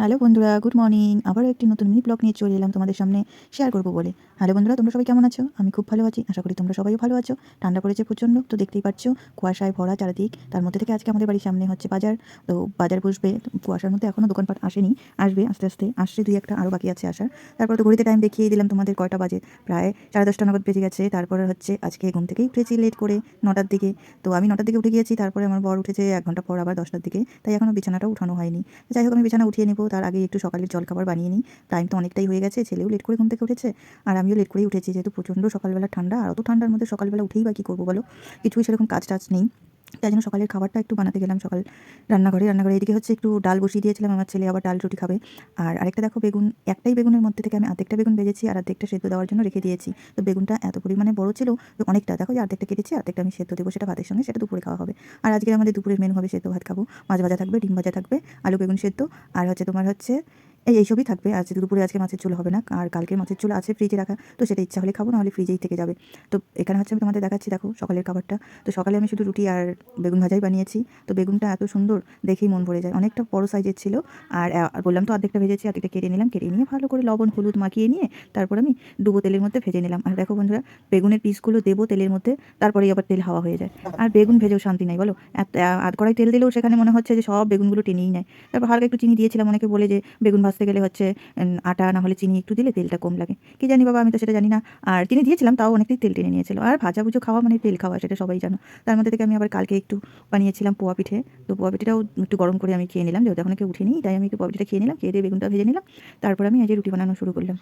Hello বন্ধুরা good morning আবারও একটি নতুন মিনি ব্লগ নিয়ে চলে এলাম তোমাদের সামনে শেয়ার করব বলে। হ্যালো বন্ধুরা, তোমরা সবাই কেমন আছো? আমি খুব ভালো আছি, আশা করি তোমরা সবাই ভালো আছো। ঠান্ডা পড়েছে প্রচণ্ড, তো দেখতেই পাচ্ছ, কুয়াশায় ভরা চারিদিক। তার মধ্যে থেকে আজকে আমাদের বাড়ির সামনে হচ্ছে বাজার। তো বাজার বসবে কুয়াশার মধ্যে এখনও দোকানপাট আসেনি, আসবে আস্তে আস্তে, আসছে দুই একটা, আরও বাকি আছে আসার। তারপর তো ঘড়িতে টাইম দেখিয়ে দিলাম তোমাদের কয়টা বাজে, প্রায় সাড়ে দশটা নাগাদ বেজে গেছে। তারপরে হচ্ছে আজকে ঘুম থেকেই উঠেছি লেট করে নটার দিকে। তো আমি নটার দিকে উঠে গিয়েছি, তারপরে আমার বর উঠেছে এক ঘণ্টা পর আবার দশটার দিকে। তাই এখনও বিছানাটা উঠানো হয়নি। যাই হোক, আমি বিছানা উঠিয়ে নেব তার আগে একটু সকালের জলখাবার বানিয়ে নিই। টাইম তো অনেকটাই হয়ে গেছে, ছেলেও লেট করে ঘুম থেকে উঠেছে আর আমিও লেট করেই উঠেছি যেহেতু প্রচণ্ড সকালবেলা ঠান্ডা। আর অত ঠান্ডার মধ্যে সকালবেলা উঠেই বা কী করব বলো? কিছুই সেরকম কাজ টাজ নেই। তাই জন্য সকালের খাবারটা একটু বানাতে গেলাম, সকাল রান্নাঘরে। রান্নাঘরে এদিকে হচ্ছে একটু ডাল বসিয়ে দিয়েছিলাম, আমার ছেলে আবার ডাল রুটি খাবে। আর আরেকটা দেখো, বেগুন, একটাই বেগুনের মধ্যে থেকে আমি অর্ধেকটা বেগুন ভেজেছি আর অর্ধেকটা সেদ্ধ দেওয়ার জন্য রেখে দিয়েছি। তো বেগুনটা এত পরিমাণে বড় ছিল যে অনেকটা, দেখো যে অর্ধেকটা কেটেছি অর্ধেকটা আমি সেদ্ধ দেবো, সেটা ভাতের সঙ্গে, সেটা দুপুরে খাওয়া হবে। আর আজকে আমাদের দুপুরের মেনু হবে সেদ্ধ ভাত খাব। মাছ ভাজা থাকবে, ডিম ভাজা থাকবে, আলু বেগুন সেদ্ধ, আর হচ্ছে তোমার হচ্ছে এই এইসবই থাকবে। আজ দুপুরে আজকে মাছের চুল হবে না, আর কালকে মাছের চুল আছে ফ্রিজে রাখা, তো সেটা ইচ্ছা হলে খাব, নাহলে ফ্রিজেই থেকে যাবে। তো এখানে হচ্ছে আমি তোমাদের দেখাচ্ছি, দেখো সকালের খাবারটা। তো সকালে আমি শুধু রুটি আর বেগুন ভাজাই বানিয়েছি। তো বেগুনটা এত সুন্দর দেখেই মন ভরে যায়। অনেকটা বড় সাইজের ছিল, আর বললাম তো অর্ধেকটা ভেজেছি অর্ধেকটা কেটে নিলাম। কেটে নিয়ে ভালো করে লবণ, হলুদ মাখিয়ে নিয়ে তারপর আমি ডুবো তেলের মধ্যে ভেজে নিলাম। আর দেখো বন্ধুরা, বেগুনের পিসগুলো দেবো তেলের মধ্যে, তারপরেই আবার তেল হাওয়া হয়ে যায়। আর বেগুন ভেজেও শান্তি নাই, বলো? আধ কড়াই তেল দিলেও সেখানে মনে হচ্ছে যে সব বেগুনগুলো টেনেই নেয়। তারপর হালকা একটু চিনি দিয়েছিলাম, অনেকে বলে যে বেগুন ভাজতে গেলে হচ্ছে আটা না হলে চিনি একটু দিলে তেলটা কম লাগে। কি জানি বাবা, আমি তো সেটা জানি না। আর চিনি দিয়েছিলাম, তাও অনেকটাই তেল টেনে নিয়েছিল। আর ভাজা ভুজো খাওয়া মানে তেল খাওয়া, সেটা সবাই জানো। তার মধ্যে থেকে আমি আবার কালকে একটু বানিয়েছিলাম পোয়া পিঠে। তো পোয়া পিঠেটাও একটু গরম করে আমি খেয়ে নিলাম, যেহেতু এখন কেউ উঠিনি, তাই আমি একটু পোয়া পিঠেটা খেয়ে নিলাম, খেয়ে দিয়ে বেগুনটা ভেজে নিলাম। তারপর আমি আজ রুটি বানানো শুরু করলাম।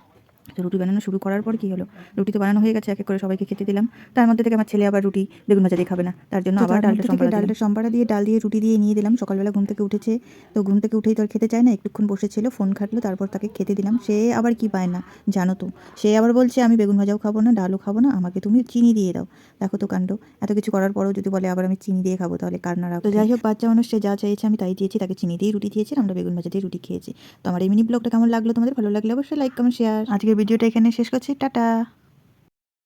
তো রুটি বানানো শুরু করার পর কি হলো? রুটি তো বানানো হয়ে গেছে এক এক করে সবাইকে খেতে দিলাম। তার মধ্যে থেকে আমার ছেলে আবার রুটি বেগুন ভাজা দিয়ে খাবে না। তার জন্য আবার ডালটা সম্বারা ডালটা সম্বারা দিয়ে ডাল দিয়ে রুটি দিয়ে নিয়ে দিলাম। সকালবেলা ঘুম থেকে উঠেছে তো ঘুম থেকে উঠেই তো আর খেতে চায় না একটুক্ষণ বসেছিল ফোন ঘাটলো তারপর তাকে খেতে দিলাম। সে আবার কি পায় না জানো তো। সে আবার বলছে আমি বেগুন ভাজাও খাব না ডালও খাব না আমাকে তুমি চিনি দিয়ে দাও। দেখো তো কাণ্ড। এত কিছু করার পরেও যদি বলে আবার আমি চিনি দিয়ে খাব তাহলে কার না রাখো যাই হোক বাচ্চা মানুষ সে যা চাইছে আমি তাই দিয়েছি তাকে চিনি দিয়ে রুটি দিয়েছি আমরা বেগুন ভাজা দিয়ে রুটি খেয়েছি। তো আমার এই মিনি ব্লগটা কেমন লাগল তোমাদের? ভালো লাগলে অবশ্যই লাইক কমেন্ট শেয়ার আজকের ভিডিওটা এখানে শেষ করছি টাটা।